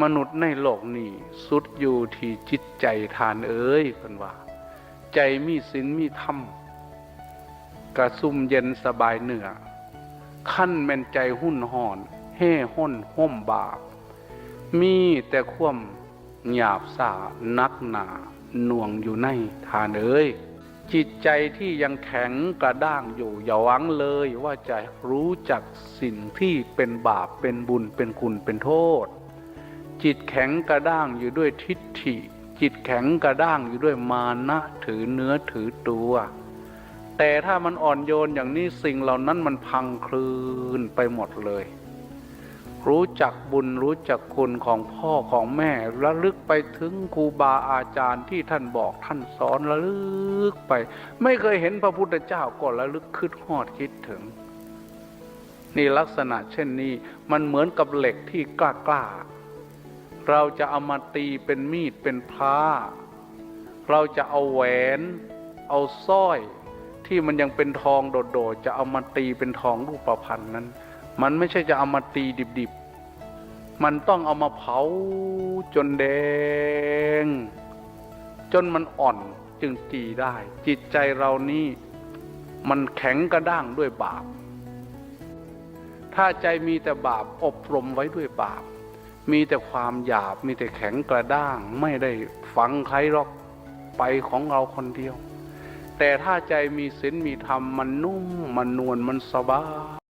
มนุษย์ในโลกนี้สุดอยู่ที่จิตใจทานเอ้ยคนว่า ใจมีศีลมีธรรมกระซุ่มเย็นสบายเหนือขั้นแม่นใจหุ่นห่อนเฮ่ห้นห่มบาป มีแต่ความหยาบสานักหนาหน่วงอยู่ในทานเอ้ยจิตใจที่ยังแข็งกระด้างอยู่อย่าหวังเลยว่าจะรู้จักสิ่งที่เป็นบาปเป็นบุญเป็นคุณเป็นโทษ จิตแข็งกระด้างอยู่ด้วยทิฏฐิ จิตแข็งกระด้างอยู่ด้วยมานะถือเนื้อถือตัว แต่ถ้ามันอ่อนโยนอย่างนี้สิ่งเหล่านั้นมันพังคลืนไปหมดเลย รู้จักบุญรู้จักคุณของพ่อของแม่ระลึกไปถึงครูบาอาจารย์ที่ท่านบอกท่านสอนระลึกไป ไม่เคยเห็นพระพุทธเจ้าก็ระลึกคิดฮอดคิดถึงนี่ลักษณะเช่นนี้มันเหมือนกับเหล็กที่กล้ากล้า เราจะเอามาตีเป็นมีดเป็นพระเราจะเอาแหวน เอาสร้อย ที่มันยังเป็นทองโดดๆจะเอามาตีเป็นทองรูปประพันธ์นั้น มันไม่ใช่จะเอามาตีดิบๆ มันต้องเอามาเผาจนแดง จนมันอ่อนจึงตีได้ จิตใจเรานี่มันแข็งกระด้างด้วยบาป ถ้าใจมีแต่บาปอบรมไว้ด้วยบาป มีแต่ความหยาบมีแต่แข็งกระด้าง ไม่ได้ฟังใครหรอกไปของเราคนเดียว แต่ถ้าใจมีศีลมีธรรมมันนุ่มมันนวลมันสบาย